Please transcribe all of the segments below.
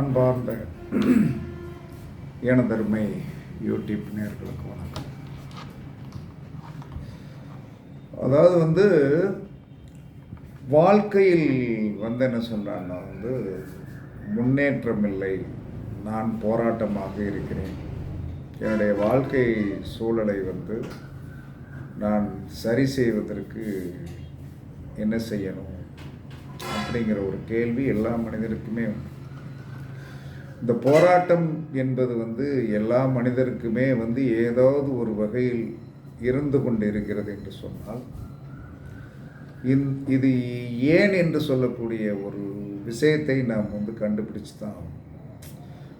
அன்பார்ந்த எனதருமை யூடியூப் நேர்களுக்கு வணக்கம். அதாவது வந்து வாழ்க்கையில் வந்து என்ன சொன்னான்னா வந்து முன்னேற்றம் இல்லை நான் போராட்டமாக இருக்கிறேன். என்னுடைய வாழ்க்கை சூழலை வந்து நான் சரி செய்வதற்கு என்ன செய்யணும் அப்படிங்கிற ஒரு கேள்வி எல்லா மனிதருக்குமே உண்டு. இந்த போராட்டம் என்பது வந்து எல்லா மனிதருக்குமே வந்து ஏதாவது ஒரு வகையில் இருந்து கொண்டு இருக்கிறது என்று சொன்னால் இந் இது ஏன் என்று சொல்லக்கூடிய ஒரு விஷயத்தை நாம் வந்து கண்டுபிடிச்சு தான் ஆகணும்.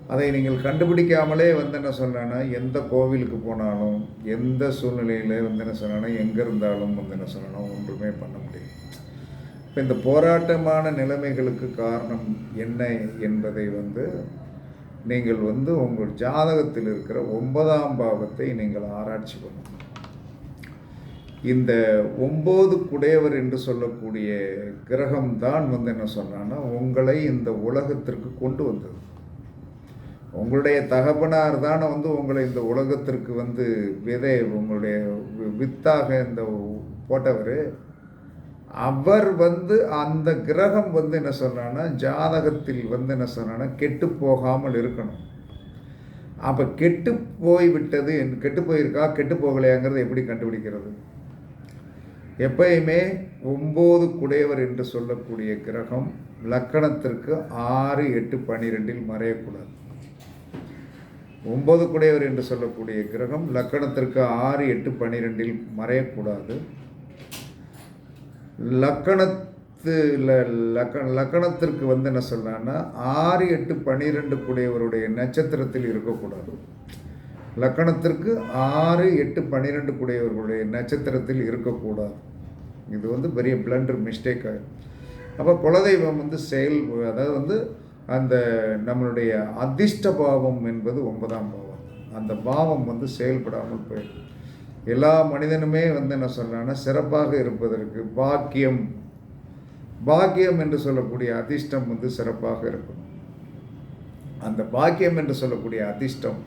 அதை நீங்கள் கண்டுபிடிக்காமலே வந்து என்ன சொல்கிறேன்னா எந்த கோவிலுக்கு போனாலும் எந்த சூழ்நிலையில் வந்து என்ன சொன்னேன்னா எங்கே இருந்தாலும் வந்து என்ன சொல்லணும் ஒன்றுமே பண்ண முடியும் இப்போ இந்த போராட்டமான நிலைமைகளுக்கு காரணம் என்ன என்பதை வந்து நீங்கள் வந்து உங்கள் ஜாதகத்தில் இருக்கிற ஒன்பதாம் பாவத்தை நீங்கள் ஆராய்ச்சி பண்ணணும். இந்த ஒம்பது குடையவர் என்று சொல்லக்கூடிய கிரகம்தான் வந்து என்ன சொன்னான்னா உங்களை இந்த உலகத்திற்கு கொண்டு வந்தது. உங்களுடைய தகப்பனார் தானே வந்து உங்களை இந்த உலகத்திற்கு வந்து விதை உங்களுடைய வி- வித்தாக இந்த போட்டவர். அவர் வந்து அந்த கிரகம் வந்து என்ன சொல்கிறான்னா ஜாதகத்தில் வந்து என்ன சொல்றான்னா கெட்டு போகாமல் இருக்கணும். அப்போ கெட்டு போய்விட்டது என்று- கெட்டு போயிருக்கா கெட்டு போகலையாங்கிறது எப்படி கண்டுபிடிக்கிறது? எப்பயுமே ஒம்பது குடையவர் என்று சொல்லக்கூடிய கிரகம் லக்கணத்திற்கு ஆறு எட்டு பன்னிரெண்டில் மறையக்கூடாது. ஒம்பது குடையவர் என்று சொல்லக்கூடிய கிரகம் லக்கணத்திற்கு ஆறு எட்டு பன்னிரெண்டில் மறையக்கூடாது. லக்கணத்தில் லக்க லக்கணத்திற்கு வந்து என்ன சொல்கிறான்னா ஆறு எட்டு பன்னிரெண்டு கூடையவருடைய நட்சத்திரத்தில் இருக்கக்கூடாது. லக்கணத்திற்கு ஆறு எட்டு பன்னிரெண்டு கூடையவர்களுடைய நட்சத்திரத்தில் இருக்கக்கூடாது. இது வந்து பெரிய பிளண்டர் மிஸ்டேக் ஆகும் அப்போ குலதெய்வம் வந்து செயல் அதாவது வந்து அந்த நம்மளுடைய அதிர்ஷ்ட பாவம் என்பது ஒன்பதாம் பாவம். அந்த பாவம் வந்து செயல்படாமல் போயிடும். எல்லா மனிதனுமே வந்து என்ன சொல்றாங்கன்னா சிறப்பாக இருப்பதற்கு பாக்கியம். பாக்கியம் என்று சொல்லக்கூடிய அதிர்ஷ்டம் வந்து சிறப்பாக இருக்கும். அந்த பாக்கியம் என்று சொல்லக்கூடிய அதிர்ஷ்டம்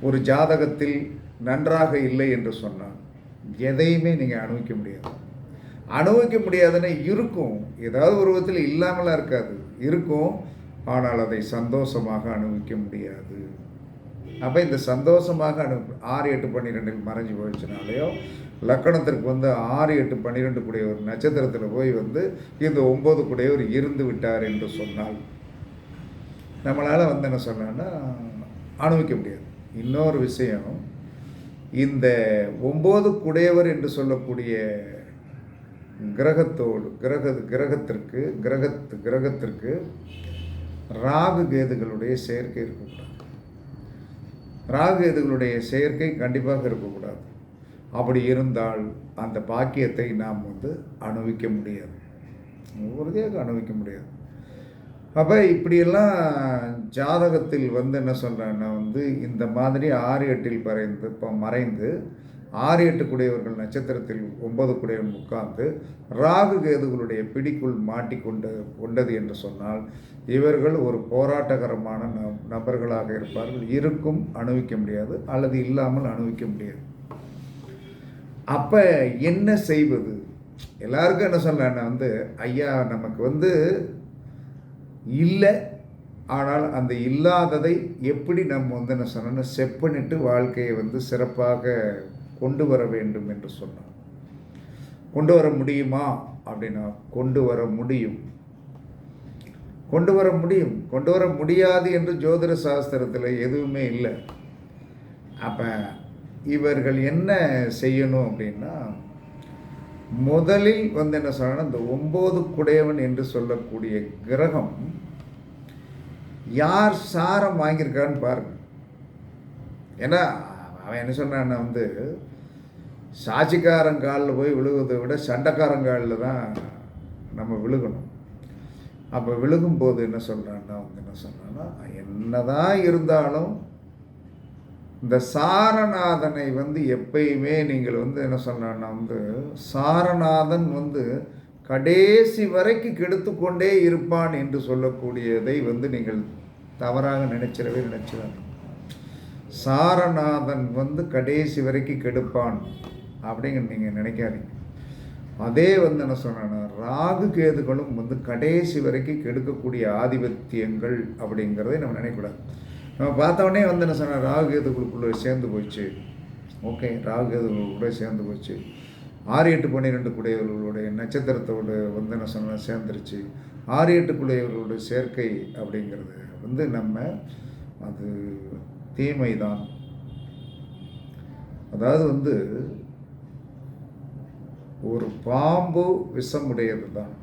ஒரு ஜாதகத்தில் நன்றாக இல்லை என்று சொன்னால் எதையுமே நீங்கள் அனுபவிக்க முடியாது. அனுபவிக்க முடியாதுன்னு இருக்கும். ஏதாவது ஒரு விதத்தில் இல்லாமலாம் இருக்காது. இருக்கும். ஆனால் அதை சந்தோஷமாக அனுபவிக்க முடியாது. அப்போ இந்த சந்தோஷமாக அனு ஆறு எட்டு பன்னிரெண்டில் மறைஞ்சு போயிடுச்சுனாலேயோ லக்கணத்திற்கு வந்து ஆறு எட்டு பன்னிரெண்டு கூடிய ஒரு நட்சத்திரத்தில் போய் வந்து இந்த ஒம்பது கூடியவர் இருந்து விட்டார் என்று சொன்னால் நம்மளால் வந்து என்ன சொன்னோன்னா அனுபவிக்க முடியாது. இன்னொரு விஷயம் இந்த ஒம்பது குடையவர் என்று சொல்லக்கூடிய கிரகத்தோடு கிரக கிரகத்திற்கு கிரகத்து கிரகத்திற்கு ராகு கேதுகளுடைய சேர்க்கை இருக்கக்கூடாது. ராகு இதுகளுடைய சேர்க்கை கண்டிப்பாக இருக்கக்கூடாது. அப்படி இருந்தால் அந்த பாக்கியத்தை நாம் வந்து அனுபவிக்க முடியாது. உறுதியாக அனுபவிக்க முடியாது. அப்போ இப்படியெல்லாம் ஜாதகத்தில் வந்து என்ன சொல்கிறேன்னா வந்து இந்த மாதிரி ஆறு எட்டில் மறைந்து இப்போ மறைந்து ஆறு எட்டு குடையவர்கள் நட்சத்திரத்தில் ஒன்பது குடையவன் உட்கார்ந்து ராகு கேதுகளுடைய பிடிக்குள் மாட்டிக்கொண்டு கொண்டது என்று சொன்னால் இவர்கள் ஒரு போராட்டகரமான ந- நபர்களாக இருப்பார்கள். இருக்கும் அனுபவிக்க முடியாது அல்லது இல்லாமல் அனுபவிக்க முடியாது. அப்போ என்ன செய்வது? எல்லாருக்கும் என்ன சொல்றேன்னா வந்து ஐயா நமக்கு வந்து இல்லை. ஆனால் அந்த இல்லாததை எப்படி நம்ம வந்து என்ன சொன்னோன்னா செப் பண்ணிட்டு வாழ்க்கையை வந்து சிறப்பாக கொண்டு வர வேண்டும் என்று சொன்னான். கொண்டு வர முடியுமா? அப்படின்னா கொண்டு வர முடியும். கொண்டு வர முடியும். கொண்டு வர முடியாது என்று ஜோதிட சாஸ்திரத்தில் எதுவுமே இல்லை. அப்போ இவர்கள் என்ன செய்யணும் அப்படின்னா முதலில் வந்து என்ன சொல்லணும் இந்த ஒம்பது குடையவன் என்று சொல்லக்கூடிய கிரகம் யார் சாரம் வாங்கியிருக்கான்னு பாருங்க. ஏன்னா அவன் என்ன சொன்னான்னா வந்து சாட்சிக்காரங்காலில் போய் விழுகிறதை விட சண்டைக்காரங்காலில் தான் நம்ம விழுகணும். அப்போ விழுகும்போது என்ன சொல்கிறான்னா வந்து என்ன சொன்னான்னா என்னதான் இருந்தாலும் இந்த சாரநாதனை வந்து எப்பயுமே நீங்கள் வந்து என்ன சொன்னான்னா வந்து சாரநாதன் வந்து கடைசி வரைக்கும் கெடுத்து கொண்டே இருப்பான் என்று சொல்லக்கூடியதை வந்து நீங்கள் தவறாக நினைச்சிடவே நினைச்சிடாங்க சாரநாதன் வந்து கடைசி வரைக்கும் கெடுப்பான் அப்படிங்கிற நீங்கள் நினைக்காதீங்க. அதே வந்து என்ன சொன்னேன்னா ராகு கேதுகளும் வந்து கடைசி வரைக்கும் கெடுக்கக்கூடிய ஆதிபத்தியங்கள் அப்படிங்கிறதை நம்ம நினைக்கக்கூடாது. நம்ம பார்த்தோடனே வந்து என்ன சொன்னால் ராகு கேதுகளுக்குள்ளே சேர்ந்து போச்சு. ஓகே ராகு கேதுகளுக்குள்ளே சேர்ந்து போச்சு. ஆறு எட்டு பன்னிரெண்டு குடையவர்களுடைய நட்சத்திரத்தோடு வந்து என்ன சொன்னால் சேர்ந்துருச்சு. ஆறு எட்டு குடையவர்களுடைய சேர்க்கை அப்படிங்கிறது வந்து நம்ம அது தீமை தான் அதாவது வந்து ஒரு பாம்பு விஷமுடையது தான்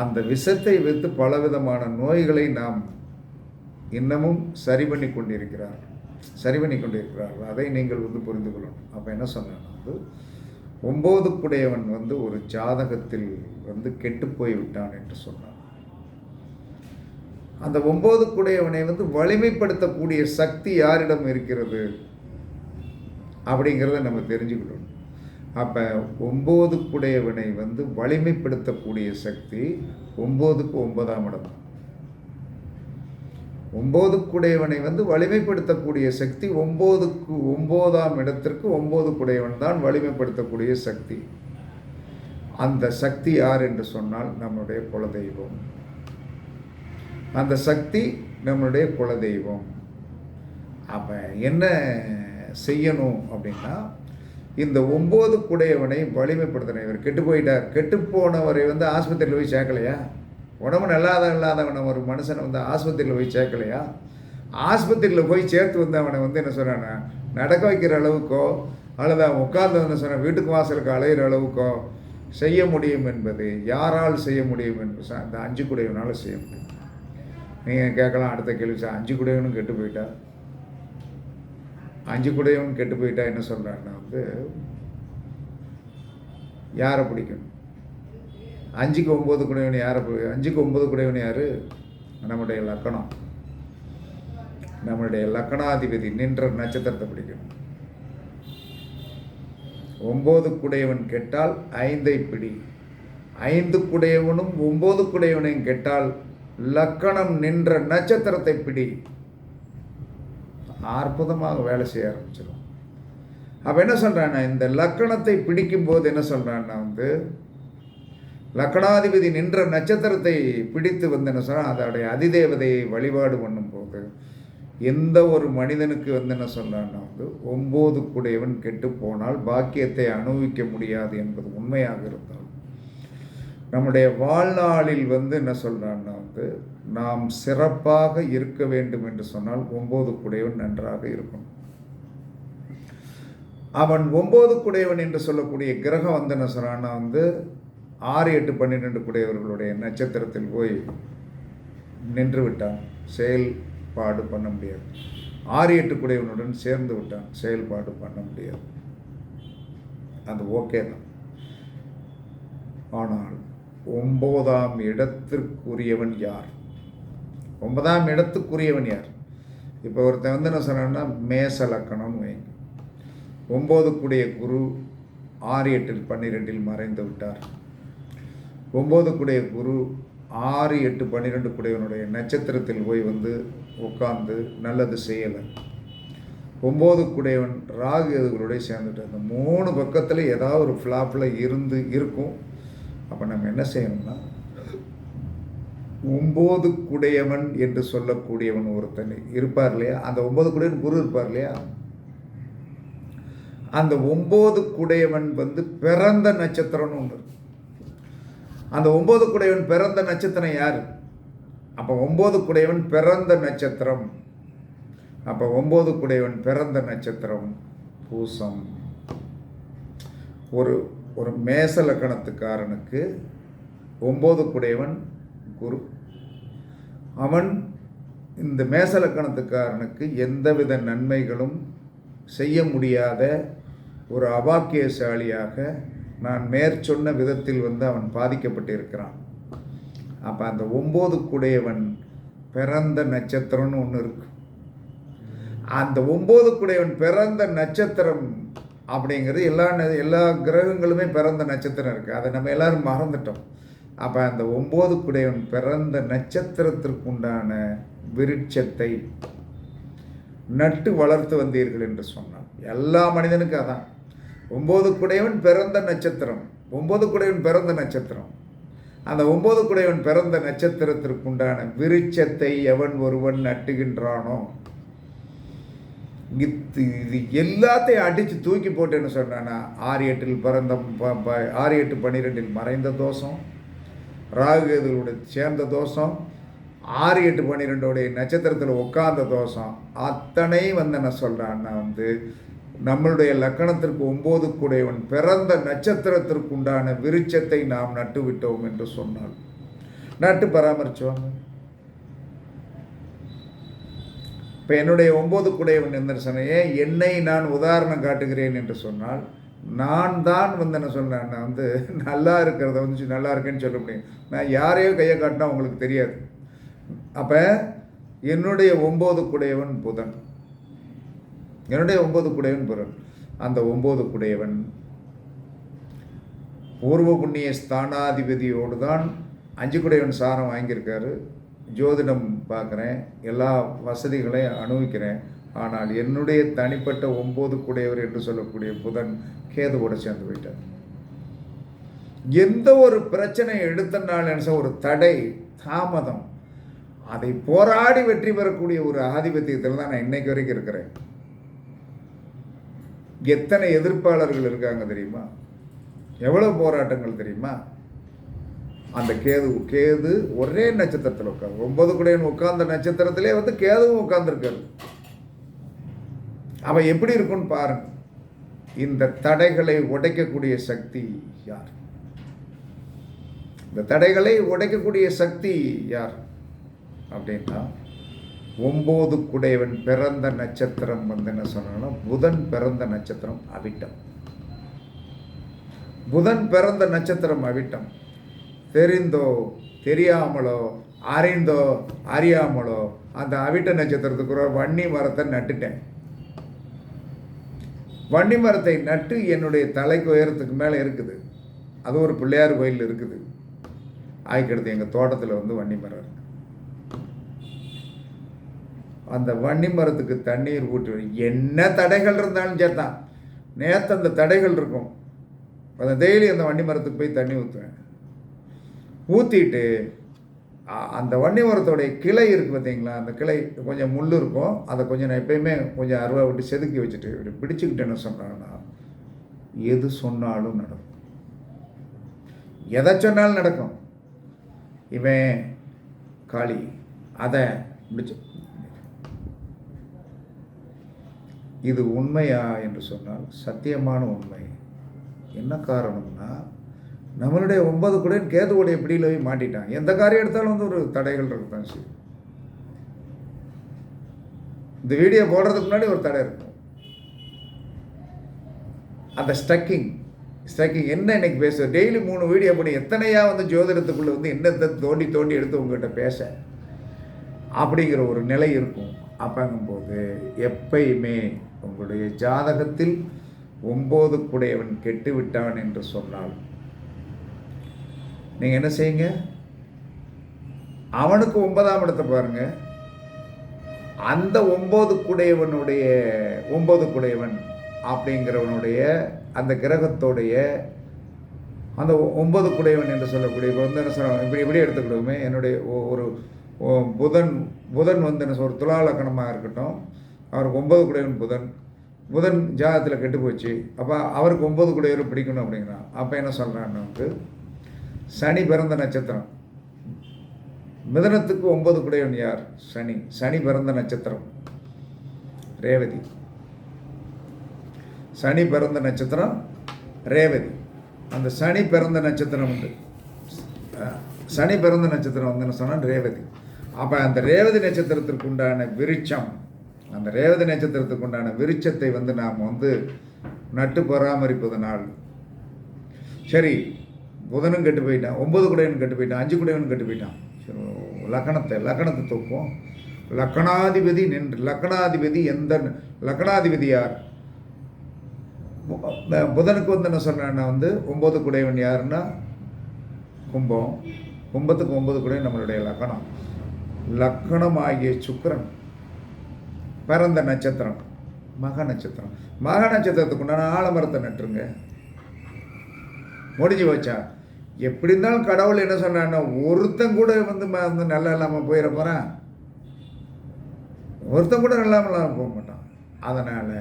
அந்த விஷத்தை வைத்து பலவிதமான நோய்களை நாம் இன்னமும் சரி பண்ணி கொண்டிருக்கிறார் சரி பண்ணி கொண்டிருக்கிறார்கள். அதை நீங்கள் வந்து புரிந்து கொள்ளணும். அப்போ என்ன சொன்னேன்னா வந்து ஒம்போதுக்குடையவன் வந்து ஒரு ஜாதகத்தில் வந்து கெட்டு போய் விட்டான் என்று சொன்னான் அந்த ஒம்போதுக்குடையவனை வந்து வலிமைப்படுத்தக்கூடிய சக்தி யாரிடம் இருக்கிறது? அப்படிங்கிறத நம்ம தெரிஞ்சுக்கிட்டோம். அப்போ ஒம்போதுக்குடையவனை வந்து வலிமைப்படுத்தக்கூடிய சக்தி ஒம்போதுக்கு ஒன்பதாம் இடம். ஒம்போதுக்குடையவனை வந்து வலிமைப்படுத்தக்கூடிய சக்தி ஒம்போதுக்கு ஒம்போதாம் இடத்திற்கு ஒம்போதுக்குடையவன் தான் வலிமைப்படுத்தக்கூடிய சக்தி. அந்த சக்தி யார் என்று சொன்னால் நம்முடைய குலதெய்வம். அந்த சக்தி நம்மளுடைய குலதெய்வம். அப்போ என்ன செய்யணும் அப்படின்னா இந்த ஒம்பது குடையவனை வலிமைப்படுத்தின இவர் கெட்டு போயிட்டார். கெட்டு போனவரை வந்து ஆஸ்பத்திரியில் போய் சேர்க்கலையா? உடம்பு நல்லாத இல்லாதவனை ஒரு மனுஷனை வந்து ஆஸ்பத்திரியில் போய் சேர்க்கலையா? ஆஸ்பத்திரியில் போய் சேர்த்து வந்தவனை வந்து என்ன சொல்கிறானா நடக்க வைக்கிற அளவுக்கோ அல்லது அவன் உட்கார்ந்து வந்து சொன்ன வீட்டுக்கு வாசலுக்கு அலையிற அளவுக்கோ செய்ய முடியும் என்பது யாரால் செய்ய முடியும் என்பது அந்த அஞ்சு குடையவனால் செய்ய முடியும். நீங்கள் கேட்கலாம் அடுத்த கேள்வி சார். அஞ்சு குடையவனும் கெட்டு போயிட்டா? அஞ்சு குடையவன் கெட்டு போயிட்டா என்ன சொல்கிறான்னா வந்து யாரை பிடிக்கும் அஞ்சுக்கு ஒம்பது குடையவன் யாரை அஞ்சுக்கு ஒம்பது குடையவன் யார்? நம்முடைய லக்கணம். நம்மளுடைய லக்கணாதிபதி நின்ற நட்சத்திரத்தை பிடிக்கணும். ஒம்பது குடையவன் கெட்டால் ஐந்தை பிடி. ஐந்து குடையவனும் ஒம்பது குடையவனையும் கெட்டால் லக்கணம் நின்ற நட்சத்திரத்தை பிடி. அற்புதமாக வேலை செய்ய ஆரம்பிச்சிடும் அப்போ என்ன சொல்கிறான்னா இந்த லக்கணத்தை பிடிக்கும்போது என்ன சொல்கிறான்னா வந்து லக்கணாதிபதி நின்ற நட்சத்திரத்தை பிடித்து வந்து என்ன சொல்கிறான் அதோடைய அதிதேவதையை வழிபாடு பண்ணும்போது எந்த ஒரு மனிதனுக்கு வந்து என்ன சொல்கிறான்னா வந்து ஒம்பது கூடையவன் கெட்டு போனால் பாக்கியத்தை அனுபவிக்க முடியாது என்பது உண்மையாக இருந்தால் நம்முடைய வாழ்நாளில் வந்து என்ன சொல்கிறான்னா வந்து நாம் சிறப்பாக இருக்க வேண்டும் என்று சொன்னால் ஒம்பது குடையவன் நன்றாக இருக்கணும். அவன் ஒம்பது குடையவன் என்று சொல்லக்கூடிய கிரகம் வந்து என்ன சொல்கிறான்னா வந்து ஆறு எட்டு பன்னிரெண்டு குடையவர்களுடைய நட்சத்திரத்தில் போய் நின்று விட்டான். செயல்பாடு பண்ண முடியாது. ஆறு எட்டு குடையவனுடன் சேர்ந்து விட்டான். செயல்பாடு பண்ண முடியாது. அது ஓகே தான். ஆனால் ஒம்போதாம் இடத்திற்குரியவன் யார்? ஒன்பதாம் இடத்துக்குரியவன் யார்? இப்போ ஒருத்தன் வந்து என்ன சொன்னான்னா மேச லக்கணம்னு வைங்க. ஒம்போதுக்குடைய குரு ஆறு எட்டில் பன்னிரெண்டில் மறைந்து விட்டார். ஒம்போதுக்குடைய குரு ஆறு எட்டு பன்னிரெண்டு குடையவனுடைய நட்சத்திரத்தில் போய் வந்து உட்கார்ந்து நல்லது செய்யலை. ஒம்பது குடையவன் ராகு எதுகளோடய சேர்ந்துட்டு அந்த மூணு பக்கத்தில் ஏதாவது ஒரு ஃப்ளாப்பில் இருந்து இருக்கும். அப்போ நம்ம என்ன செய்யணும்னா ஒம்பது குடையவன் என்று சொல்லக்கூடியவன் ஒருத்தன் இருப்பார் இல்லையா? அந்த ஒம்பது குடையவன் குரு இருப்பார் இல்லையா? அந்த ஒம்பது குடையவன் வந்து பிறந்த நட்சத்திரம்னு ஒன்று அந்த ஒம்பது குடையவன் பிறந்த நட்சத்திரம் யார்? அப்போ ஒம்பது குடையவன் பிறந்த நட்சத்திரம். அப்போ ஒம்பது குடையவன் பிறந்த நட்சத்திரம் பூசம். ஒரு ஒரு மேச லக்கணத்துக்காரனுக்கு ஒம்பது குடையவன் குரு. அவன் இந்த மேச லக்கணத்துக்காரனுக்கு எந்தவித நன்மைகளும் செய்ய முடியாத ஒரு அபாக்கியசாலியாக நான் மேற்சொன்ன விதத்தில் வந்து அவன் பாதிக்கப்பட்டிருக்கிறான். அப்போ அந்த ஒம்பது குடையவன் பிறந்த நட்சத்திரம்னு ஒன்று இருக்கு. அந்த ஒம்பது குடையவன் பிறந்த நட்சத்திரம் அப்படிங்கிறது எல்லா ந- எல்லா கிரகங்களுமே பிறந்த நட்சத்திரம் இருக்குது அதை நம்ம எல்லாரும் மறந்துட்டோம். அப்போ அந்த ஒம்பது குடையவன் பிறந்த நட்சத்திரத்திற்குண்டான விருட்சத்தை நட்டு வளர்த்து வந்தீர்கள் என்று சொன்னான். எல்லா மனிதனுக்கும் அதான். ஒம்பது குடையவன் பிறந்த நட்சத்திரம் ஒம்பது குடையவன் பிறந்த நட்சத்திரம். அந்த ஒம்பது குடையவன் பிறந்த நட்சத்திரத்திற்குண்டான விருட்சத்தை எவன் ஒருவன் நட்டுகின்றானோ இது இது எல்லாத்தையும் அடித்து தூக்கி போட்டேன்னு சொன்னேன்னா ஆறு எட்டில் பிறந்த ப- ப- ஆறு எட்டு பன்னிரெண்டில் மறைந்த தோஷம் ராகுகேதுகளோட சேர்ந்த தோஷம் ஆறு எட்டு பன்னிரெண்டோடைய நட்சத்திரத்தில் உட்கார்ந்த தோஷம் அத்தனை வந்து என்ன சொல்கிறான்னா வந்து நம்மளுடைய லக்கணத்திற்கு ஒம்பது கூடையவன் பிறந்த நட்சத்திரத்திற்கு உண்டான விருட்சத்தை நாம் நட்டு விட்டோம் என்று சொன்னாள். நட்டு பராமரிச்சுவாங்க இப்போ என்னுடைய ஒம்பது குடையவன் நிந்தர்சனையே என்னை நான் உதாரணம் காட்டுகிறேன் என்று சொன்னால் நான் தான் வந்து என்ன சொன்னேன் நான் வந்து நல்லா இருக்கிறத வந்து நல்லா இருக்கேன்னு சொல்ல முடியும். நான் யாரையோ கையை காட்டினா உங்களுக்கு தெரியாது. அப்போ என்னுடைய ஒம்பது குடையவன் புதன். என்னுடைய ஒம்பது குடையவன் புதன். அந்த ஒம்பது குடையவன் பூர்வ புண்ணிய ஸ்தானாதிபதியோடு தான் அஞ்சு குடையவன் சாரம் வாங்கியிருக்காரு. ஜோதிடம் பார்க்குறேன். எல்லா வசதிகளையும் அனுபவிக்கிறேன். ஆனால் என்னுடைய தனிப்பட்ட ஒம்பது குடையவர் என்று சொல்லக்கூடிய புதன் கேதுவோட சேர்ந்து போயிட்டார் எந்த ஒரு பிரச்சனை எடுத்தனால என்ன ஒரு தடை தாமதம். அதை போராடி வெற்றி பெறக்கூடிய ஒரு ஆதிபத்தியத்தில் தான் நான் இன்னைக்கு வரைக்கும் இருக்கிறேன். எத்தனை எதிர்ப்பாளர்கள் இருக்காங்க தெரியுமா? எவ்வளோ போராட்டங்கள் தெரியுமா? அந்த கேது கேது ஒரே நட்சத்திரத்தில் உட்காந்து ஒன்பது குடையன் உட்கார்ந்த நட்சத்திரத்திலே வந்து கேதுவும் உட்கார்ந்துருக்காரு. அவன் எப்படி இருக்குன்னு பாருங்க. இந்த தடைகளை உடைக்கக்கூடிய சக்தி யார்? இந்த தடைகளை உடைக்கக்கூடிய சக்தி யார்? அப்படின்னா ஒம்பது குடையவன் பிறந்த நட்சத்திரம் வந்து என்ன சொன்னா புதன் பிறந்த நட்சத்திரம் அவிட்டம். புதன் பிறந்த நட்சத்திரம் அவிட்டம். தெரிந்தோ தெரியாமலோ அறிந்தோ அறியாமலோ அந்த அவிட்ட நட்சத்திரத்துக்குள்ள வன்னி மரத்தை நட்டுட்டேன். வன்னி மரத்தை நட்டு என்னுடைய தலைக்கு உயரத்துக்கு மேலே இருக்குது. அது ஒரு பிள்ளையார் கோயில் இருக்குது. ஆய்க்கடுத்து எங்கள் தோட்டத்தில் வந்து வன்னி மரம் இருக்கு. அந்த வன்னி மரத்துக்கு தண்ணீர் ஊற்றி என்ன தடைகள் இருந்தாலும் சேர்த்தான் நேற்று அந்த தடைகள் இருக்கும். அந்த டெய்லி அந்த வன்னி மரத்துக்கு போய் தண்ணி ஊற்றுவேன் ஊற்றிட்டு அந்த வன்னி மரத்தோடைய கிளை இருக்குது பார்த்தீங்களா அந்த கிளை கொஞ்சம் முள் இருக்கும். அதை கொஞ்சம் நான் எப்பயுமே கொஞ்சம் அருவா விட்டு செதுக்கி வச்சுட்டு இப்படி பிடிச்சிக்கிட்டு என்ன சொன்னாங்கன்னா எது சொன்னாலும் நடக்கும். எதை சொன்னாலும் நடக்கும். இவன் காளி. அதை முடிச்சு. இது உண்மையா என்று சொன்னால் சத்தியமான உண்மை. என்ன காரணம்னா நம்மளுடைய ஒன்பது கூட கேதுவோடைய பிடியில் போய் மாட்டிட்டான். எந்த காரியம் எடுத்தாலும் வந்து ஒரு தடைகள் இருக்குதான் சரி இந்த வீடியோ போடுறதுக்கு முன்னாடி ஒரு தடை இருக்கும். அந்த ஸ்டக்கிங் ஸ்டக்கிங் என்ன இன்னைக்கு பேச டெய்லி மூணு வீடியோ பண்ணி எத்தனையா வந்து ஜோதிடத்துக்குள்ளே வந்து என்னத்தை தோண்டி தோண்டி எடுத்து உங்ககிட்ட பேச? அப்படிங்கிற ஒரு நிலை இருக்கும். அப்பங்கும்போது எப்பயுமே உங்களுடைய ஜாதகத்தில் ஒம்பது குடையவன் கெட்டு விட்டான் என்று சொன்னால் நீங்கள் என்ன செய்யுங்க? அவனுக்கு ஒன்பதாம் இடத்தை பாருங்க. அந்த ஒம்பது குடையவனுடைய ஒம்பது குடையவன் அப்படிங்கிறவனுடைய அந்த கிரகத்தோடைய அந்த ஒன்பது குடையவன் என்று சொல்லக்கூடிய இப்போ வந்து என்ன சொல்ல இப்படி இப்படி எடுத்துக்கிடுவோமே. என்னுடைய ஒரு புதன் புதன் வந்து என்ன சொல்ற துலா லக்கணமாக இருக்கட்டும். அவருக்கு ஒன்பது குடையவன் புதன். புதன் ஜாதத்தில் கெட்டு போச்சு. அப்போ அவருக்கு ஒன்பது குடையவர் பிடிக்கணும் அப்படிங்கிறான். அப்போ என்ன சொல்கிறான்னு வந்து சனி பிறந்த நட்சத்திரம். மிதனத்துக்கு ஒன்பது குடையவன் யார்? சனி. சனி பிறந்த நட்சத்திரம். ரேவதி. சனி பிறந்த நட்சத்திரம் ரேவதி. அந்த சனி பிறந்த நட்சத்திரம் உண்டு. சனி பிறந்த நட்சத்திரம் வந்து சொன்னால் ரேவதி. அப்போ அந்த ரேவதி நட்சத்திரத்திற்கு உண்டான விருட்சம் அந்த ரேவதி நட்சத்திரத்துக்கு உண்டான விருட்சத்தை வந்து நாம் வந்து நட்டு பராமரிப்பதனால் சரி புதனும் கெட்டு போயிட்டான் ஒம்பது குடையவன் கெட்டு போயிட்டான் அஞ்சு குடையவன் கெட்டு போயிட்டான். லக்கணத்தை லக்கணத்தை தூக்கும் லக்கணாதிபதி நின்று லக்கணாதிபதி எந்த லக்கணாதிபதி யார் புதனுக்கு வந்து என்ன சொல்கிறேன்னா வந்து ஒம்பது குடைவன் யாருன்னா? கும்பம். கும்பத்துக்கு ஒம்பது குடை நம்மளுடைய லக்கணம். லக்கணம் ஆகிய சுக்கிரன். பிறந்த நட்சத்திரம். மக நட்சத்திரம். மக நட்சத்திரத்துக்கு உண்டான ஆலமரத்தை நட்டுருங்க. முடிஞ்சு வச்சா எப்படி இருந்தாலும் கடவுள் என்ன சொன்னான்னா ஒருத்தன் கூட வந்து ம- வந்து நல்லா இல்லாமல் போயிட போகிறான் ஒருத்தன் கூட நல்லா இல்லாமல் போக மாட்டான். அதனால்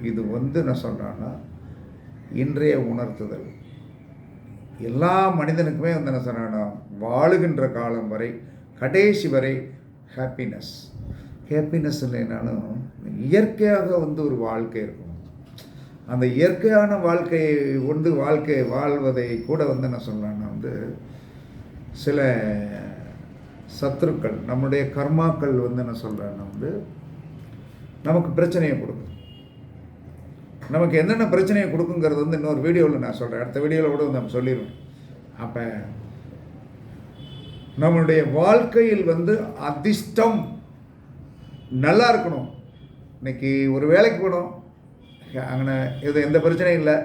இது வந்து என்ன சொல்கிறான்னா இன்றைய உணர்த்துதல். எல்லா மனிதனுக்குமே வந்து என்ன சொன்னான்னா வாழுகின்ற காலம் வரை கடைசி வரை ஹாப்பினஸ் ஹாப்பினஸ் இல்லைனாலும் இயற்கையாக வந்து ஒரு வாழ்க்கை இருக்கும். அந்த இயற்கையான வாழ்க்கையை வந்து வாழ்க்கை வாழ்வதை கூட வந்து என்ன சொல்கிறேன்னா வந்து சில சத்துருக்கள் நம்முடைய கர்மாக்கள் வந்து என்ன சொல்கிறேன்னா வந்து நமக்கு பிரச்சனையை கொடுக்கும். நமக்கு என்னென்ன பிரச்சனையை கொடுக்குங்கிறது வந்து இன்னொரு வீடியோவில் நான் சொல்கிறேன் அடுத்த வீடியோவில் கூட நம்ம சொல்லிடுவேன் அப்போ நம்மளுடைய வாழ்க்கையில் வந்து அதிர்ஷ்டம் நல்லா இருக்கணும். இன்னைக்கு ஒரு வேலைக்கு போனோம். அங்கே இது எந்த பிரச்சனையும் இல்லை.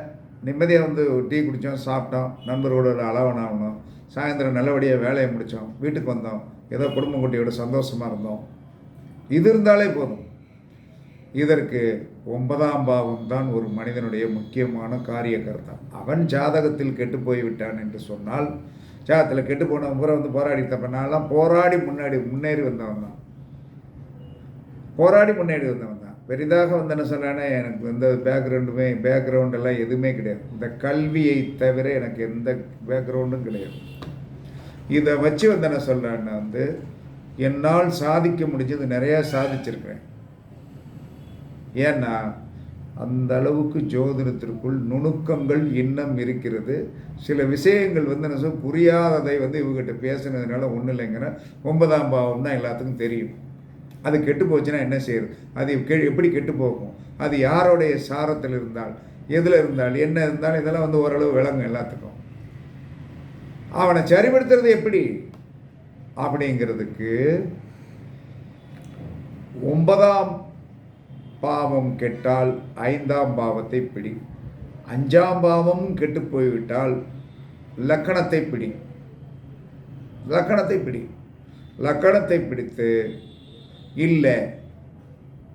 நிம்மதியாக வந்து டீ குடித்தோம் சாப்பிட்டோம் நண்பர்களோட அளவன் ஆகணும் சாயந்தரம் நல்லபடியாக வேலையை முடித்தோம் வீட்டுக்கு வந்தோம். ஏதோ குடும்ப குட்டியோட சந்தோஷமாக இருந்தோம். இது இருந்தாலே போதும். இதற்கு ஒன்பதாம் பாவம் தான் ஒரு மனிதனுடைய முக்கியமான காரிய கருத்தம் அவன் ஜாதகத்தில் கெட்டு போய்விட்டான் என்று சொன்னால் ஜாதகத்தில் கெட்டு போன பூரா வந்து போராடி தப்ப நான்லாம் போராடி முன்னாடி முன்னேறி வந்தவன் தான். போராடி முன்னேறி வந்தவன் பெரிதாக வந்து என்ன சொன்னானே எனக்கு எந்த பேக்ரவுண்டுமே பேக்ரவுண்டெல்லாம் எதுவுமே கிடையாது. இந்த கல்வியை தவிர எனக்கு எந்த பேக்ரவுண்டும் கிடையாது. இதை வச்சு வந்து என்ன சொல்கிறேன்னா வந்து என்னால் சாதிக்க முடிஞ்சது நிறையா சாதிச்சிருக்கிறேன். ஏன்னா அந்த அளவுக்கு ஜோதிடத்திற்குள் நுணுக்கங்கள் இன்னும் இருக்கிறது. சில விஷயங்கள் வந்து என்ன சொல்ல புரியாததை வந்து இவங்ககிட்ட பேசுனதுனால ஒன்றும் இல்லைங்கிற ஒன்பதாம் பாவம் தான் எல்லாத்துக்கும் தெரியும். அது கெட்டு போச்சுன்னா என்ன செய்யுது அது கெ- எப்படி கெட்டு போகும் அது யாருடைய சாரத்தில் இருந்தால் எதில் இருந்தால் என்ன இருந்தால் இதெல்லாம் வந்து ஓரளவு விளங்கும் எல்லாத்துக்கும். அவனை சரிப்படுத்துறது எப்படி? அப்படிங்கிறதுக்கு ஒன்பதாம் பாவம் கெட்டால் ஐந்தாம் பாவத்தை பிடி. அஞ்சாம் பாவமும் கெட்டு போய்விட்டால் லக்கணத்தை பிடி. லக்கணத்தை பிடி. லக்கணத்தை பிடித்து இல்லை.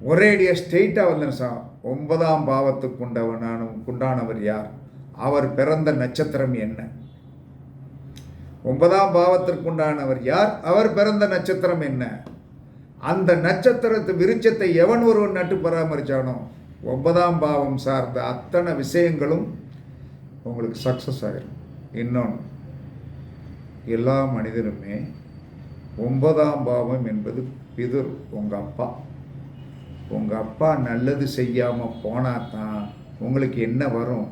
ஒரேடிய ஸ்ட்ரெயிட்டாக வந்தேன் சார் ஒன்பதாம் பாவத்துக்கு உண்டவனான உண்டானவர் யார்? அவர் பிறந்த நட்சத்திரம் என்ன? ஒன்பதாம் பாவத்திற்குண்டானவர் யார்? அவர் பிறந்த நட்சத்திரம் என்ன? அந்த நட்சத்திரத்து விருட்சத்தை எவன் ஒருவன் நட்டு பராமரித்தானோ ஒன்பதாம் பாவம் சார்ந்த அத்தனை விஷயங்களும் உங்களுக்கு சக்ஸஸ் ஆகிடும் இன்னொன்று எல்லா மனிதனுமே ஒன்பதாம் பாவம் என்பது பிதுர் உங்கள் அப்பா உங்கள் அப்பா நல்லது செய்யாமல் போனால் தான் உங்களுக்கு என்ன வரும்?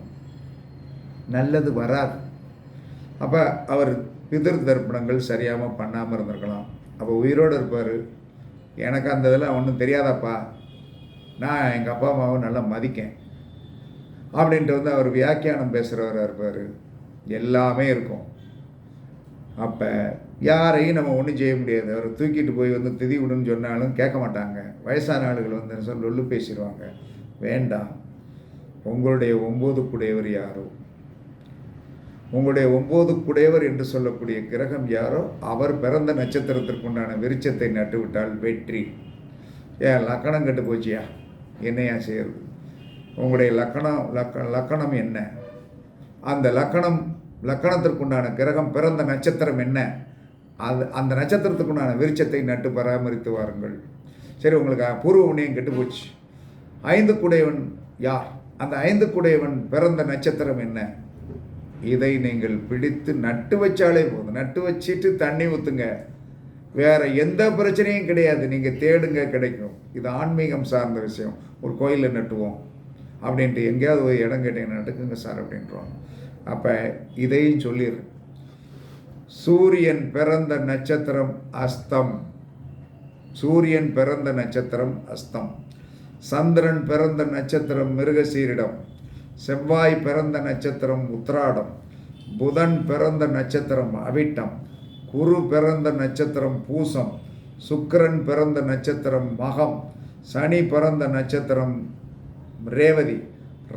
நல்லது வராது. அப்போ அவர் பிதிர் தர்ப்பணங்கள் சரியாமல் பண்ணாமல் இருந்திருக்கலாம். அப்போ உயிரோடு இருப்பார். எனக்கு அந்த இதெல்லாம் ஒன்றும் தெரியாதாப்பா. நான் எங்கள் அப்பா அம்மாவை நல்லா மதிக்கேன். அப்படின்ட்டு வந்து அவர் வியாக்கியானம் பேசுகிறவராக இருப்பார். எல்லாமே இருக்கும். அப்போ யாரையும் நம்ம ஒன்றும் செய்ய முடியாது. அவர் தூக்கிட்டு போய் வந்து திதி விடுன்னு சொன்னாலும் கேட்க மாட்டாங்க. வயசான ஆளுகள் வந்து சொல்லி லொல்லு பேசிடுவாங்க. வேண்டாம். உங்களுடைய ஒம்பது குடையவர் யாரோ? உங்களுடைய ஒம்பது குடையவர் என்று சொல்லக்கூடிய கிரகம் யாரோ? அவர் பிறந்த நட்சத்திரத்திற்குண்டான விருட்சத்தை நட்டுவிட்டால் வெற்றி. ஏன் லக்கணம் கெட்டு போச்சியா? என்னையா செய்யறது? உங்களுடைய லக்கணம் லக்க லக்கணம் என்ன? அந்த லக்கணம் லக்கணத்திற்குண்டான கிரகம் பிறந்த நட்சத்திரம் என்ன? அது அந்த நட்சத்திரத்துக்குண்டான விருச்சத்தை நட்டு பராமரித்து வாருங்கள். சரி உங்களுக்கு பூர்வ புண்ணியம் கெட்டு போச்சு. ஐந்து குடையவன் யார்? அந்த ஐந்து குடையவன் பிறந்த நட்சத்திரம் என்ன? இதை நீங்கள் பிடித்து நட்டு வச்சாலே போதும். நட்டு வச்சுட்டு தண்ணி ஊற்றுங்க வேறு எந்த பிரச்சனையும் கிடையாது. நீங்கள் தேடுங்க கிடைக்கும். இது ஆன்மீகம் சார்ந்த விஷயம். ஒரு கோயிலில் நட்டுவோம். அப்படின்ட்டு எங்கேயாவது ஒரு இடம் கேட்டீங்கன்னா நட்டுக்குங்க சார் அப்படின்றோம். அப்போ இதையும் சொல்லிடுறேன் சூரியன் பிறந்த நட்சத்திரம் அஸ்தம். சூரியன் பிறந்த நட்சத்திரம் அஸ்தம். சந்திரன் பிறந்த நட்சத்திரம் மிருகசீரிடம். செவ்வாய் பிறந்த நட்சத்திரம் உத்ராடம் புதன் பிறந்த நட்சத்திரம் அவிட்டம். குரு பிறந்த நட்சத்திரம் பூசம். சுக்கரன் பிறந்த நட்சத்திரம் மகம். சனி பிறந்த நட்சத்திரம் ரேவதி.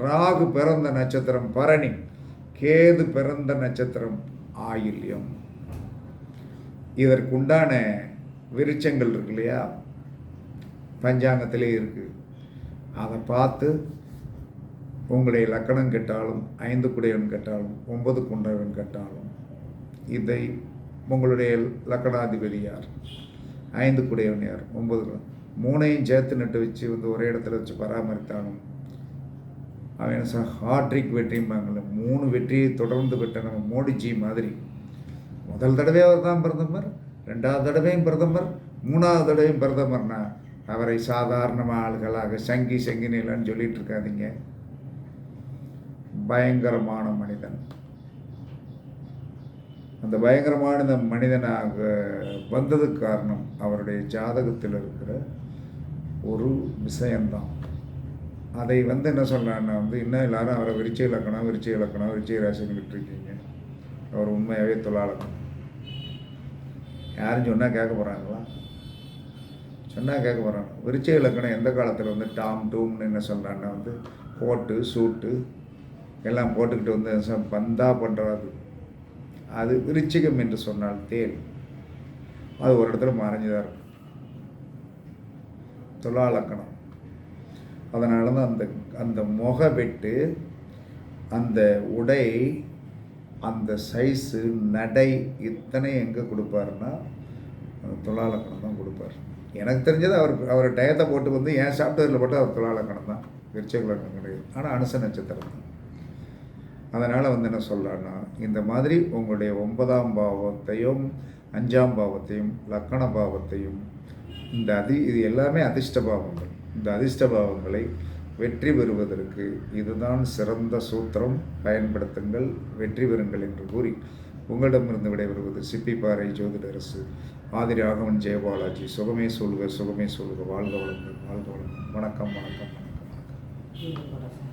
ராகு பிறந்த நட்சத்திரம் பரணி. கேது பிறந்த நட்சத்திரம் ஆயில்யம். இதற்குண்டான விருட்சங்கள் இருக்கு இல்லையா? பஞ்சாங்கத்திலே இருக்குது அதை பார்த்து உங்களுடைய லக்கணம் கெட்டாலும் ஐந்து குடையவன் கெட்டாலும் ஒன்பது குண்டவன் கெட்டாலும் இதை உங்களுடைய லக்கணாதிபதி யார்? ஐந்து குடையவன் யார்? ஒன்பது மூணையும் சேர்த்து நட்டு வச்சு வந்து ஒரே இடத்துல வச்சு பராமரித்தாலும் அவன் என்ன சார் ஹாட்ரிக் வெற்றிம்பாங்கள்ல மூணு வெற்றியை தொடர்ந்து பெற்ற நம்ம மோடிஜி மாதிரி. முதல் தடவை அவர் தான் பிரதமர் ரெண்டாவது தடவையும் பிரதமர் மூணாவது தடவையும் பிரதமர்னா அவரை சாதாரணமாக ஆள்களாக சங்கி சங்கினிலன்னு சொல்லிட்டு இருக்காதீங்க. பயங்கரமான மனிதன். அந்த பயங்கரமான இந்த மனிதனாக வந்ததுக்கு காரணம் அவருடைய ஜாதகத்தில் இருக்கிற ஒரு விஷயம்தான். அதை வந்து என்ன சொல்கிறான்னா வந்து இன்னும் எல்லாரும் அவரை விருச்சி இலக்கணம் விருச்சி இலக்கணம் விருச்சி ராசின்னு இருக்கீங்க. அவர் உண்மையாகவே தொழிலாளர். யாரும் சொன்னால் கேட்க போகிறாங்களா சொன்னால் கேட்க போகிறாங்க விருச்சி இலக்கணம் எந்த காலத்தில் வந்து டாம் டூம்னு என்ன சொல்கிறான்னா வந்து கோட்டு சூட்டு எல்லாம் போட்டுக்கிட்டு வந்து பந்தா பண்ணுறாரு அது விருச்சிகம் என்று சொன்னால் தேல் அது ஒரு இடத்துல மறைஞ்சுதான் இருக்கும் தொழிலக்கணம் அதனால தான் அந்த அந்த முக வெட்டு அந்த உடை அந்த சைஸு நடை இத்தனை எங்கே கொடுப்பாருன்னா அந்த துலாலக்கணம் தான் கொடுப்பார். எனக்கு தெரிஞ்சது அவர் அவர் டயத்தை போட்டு வந்து என் சாப்பிட்டதில் போட்டு அவர் துலாலக்கணம் தான். விருச்சகலக்கணம் கிடையாது. ஆனால் அனுச நட்சத்திரம் தான். அதனால் வந்து என்ன சொல்லலாம்னா இந்த மாதிரி உங்களுடைய ஒன்பதாம் பாவத்தையும் அஞ்சாம் பாவத்தையும் லக்கண பாவத்தையும் இந்த அதி இது எல்லாமே அதிர்ஷ்ட பாவங்கள். இந்த அதிர்ஷ்டபாவங்களை வெற்றி பெறுவதற்கு இதுதான் சிறந்த சூத்திரம். பயன்படுத்துங்கள் வெற்றி பெறுங்கள் என்று கூறி உங்களிடமிருந்து விடைபெறுவது சிப்பிப்பாறை ஜோதிடரசு ஆதிரி ராகவன் ஜெயபாலாஜி சுகமே சொல்லுக சுகமே சொல்லுக வாழ்க வளங்கள் வாழ்க வளங்கள். வணக்கம் வணக்கம் வணக்கம் வணக்கம்.